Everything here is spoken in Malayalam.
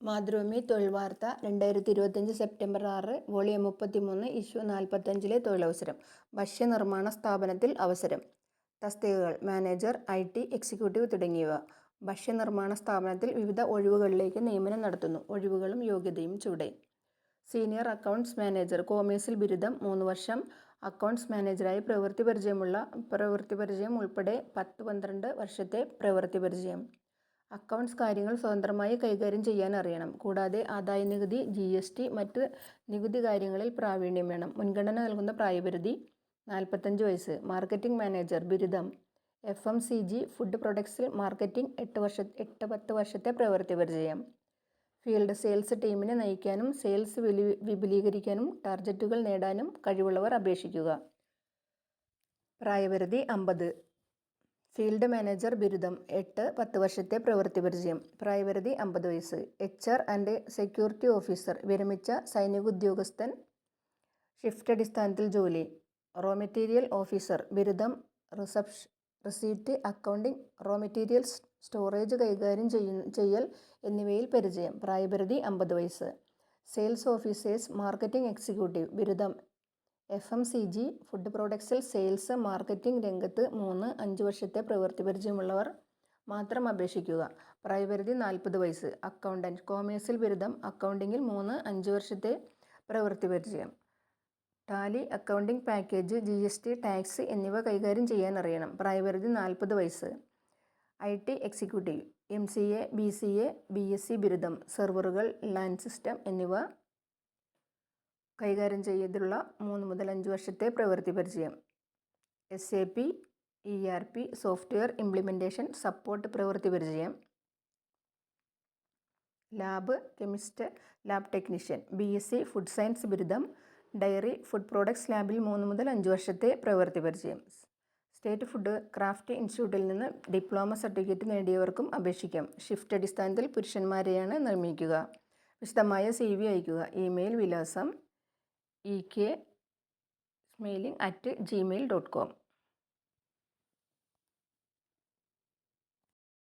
മാതൃഭൂമി തൊഴിൽ വാർത്ത രണ്ടായിരത്തി ഇരുപത്തഞ്ച് സെപ്റ്റംബർ ആറ് വോളിയം മുപ്പത്തിമൂന്ന് ഇഷ്യൂ നാൽപ്പത്തഞ്ചിലെ തൊഴിലവസരം. ഭക്ഷ്യനിർമ്മാണ സ്ഥാപനത്തിൽ അവസരം. തസ്തികകൾ മാനേജർ ഐ ടി എക്സിക്യൂട്ടീവ് തുടങ്ങിയവ. ഭക്ഷ്യനിർമ്മാണ സ്ഥാപനത്തിൽ വിവിധ ഒഴിവുകളിലേക്ക് നിയമനം നടത്തുന്നു. ഒഴിവുകളും യോഗ്യതയും ചൂടെ സീനിയർ അക്കൗണ്ട്സ് മാനേജർ കോമേഴ്സിൽ ബിരുദം മൂന്ന് വർഷം. അക്കൗണ്ട്സ് മാനേജറായി പ്രവൃത്തി പരിചയമുള്ള പ്രവൃത്തി പരിചയം ഉൾപ്പെടെ പത്ത് പന്ത്രണ്ട് വർഷത്തെ പ്രവൃത്തി പരിചയം. അക്കൗണ്ട്സ് കാര്യങ്ങൾ സ്വതന്ത്രമായി കൈകാര്യം ചെയ്യാൻ അറിയണം. കൂടാതെ ആദായനികുതി ജി എസ് ടി മറ്റ് നികുതി കാര്യങ്ങളിൽ പ്രാവീണ്യം വേണം. മുൻഗണന നൽകുന്ന പ്രായപരിധി നാൽപ്പത്തഞ്ച് വയസ്സ്. മാർക്കറ്റിംഗ് മാനേജർ ബിരുദം. F M C G food പ്രൊഡക്ട്സിൽ marketing എട്ട് വർഷ എട്ട് പത്ത് വർഷത്തെ പ്രവൃത്തി പരിചയം. ഫീൽഡ് സെയിൽസ് ടീമിനെ നയിക്കാനും സെയിൽസ് വിപുലീകരിക്കാനും ടാർഗറ്റുകൾ നേടാനും കഴിവുള്ളവർ അപേക്ഷിക്കുക. പ്രായപരിധി അമ്പത്. ഫീൽഡ് മാനേജർ ബിരുദം എട്ട് പത്ത് വർഷത്തെ പ്രവൃത്തി പരിചയം. പ്രായപരിധി അമ്പത് വയസ്സ്. H R and security officer. വിരമിച്ച സൈനിക ഉദ്യോഗസ്ഥൻ ഷിഫ്റ്റ് അടിസ്ഥാനത്തിൽ ജോലി. Raw material officer. ബിരുദം റിസപ്ഷ receipt accounting raw materials storage കൈകാര്യം ചെയ്യൽ എന്നിവയിൽ പരിചയം. പ്രായപരിധി അമ്പത് വയസ്സ്. Sales officers marketing executive. ബിരുദം F M C G food പ്രോഡക്ട്സിൽ sales marketing രംഗത്ത് മൂന്ന് അഞ്ച് വർഷത്തെ പ്രവൃത്തി പരിചയമുള്ളവർ മാത്രം അപേക്ഷിക്കുക. പ്രായപരിധി നാൽപ്പത് വയസ്സ്. അക്കൗണ്ടന്റ് കോമേഴ്സിൽ ബിരുദം. അക്കൗണ്ടിങ്ങിൽ മൂന്ന് അഞ്ച് വർഷത്തെ പ്രവൃത്തി പരിചയം. Tally accounting package G S T tax എന്നിവ കൈകാര്യം ചെയ്യാൻ അറിയണം. പ്രായപരിധി നാൽപ്പത് വയസ്സ്. I T executive M C A B C A B S C ബിരുദം. സെർവറുകൾ ലാൻഡ് സിസ്റ്റം എന്നിവ കൈകാര്യം ചെയ്തിട്ടുള്ള മൂന്ന് മുതൽ അഞ്ച് വർഷത്തെ പ്രവൃത്തി പരിചയം. S A P E R P software implementation support പ്രവൃത്തി പരിചയം. Lab chemist lab technician B S C food science ബിരുദം. ഡയറി ഫുഡ് പ്രോഡക്ട്സ് ലാബിൽ മൂന്ന് മുതൽ അഞ്ച് വർഷത്തെ പ്രവൃത്തി പരിചയം. സ്റ്റേറ്റ് ഫുഡ് ക്രാഫ്റ്റ് ഇൻസ്റ്റിറ്റ്യൂട്ടിൽ നിന്ന് ഡിപ്ലോമ സർട്ടിഫിക്കറ്റ് നേടിയവർക്കും അപേക്ഷിക്കാം. ഷിഫ്റ്റ് അടിസ്ഥാനത്തിൽ പുരുഷന്മാരെയാണ് നിർമ്മിക്കുക. വിശദമായ സി വി അയയ്ക്കുക. ഇമെയിൽ വിലാസം E K സ്മെയിലിംഗ് at Gmail dot com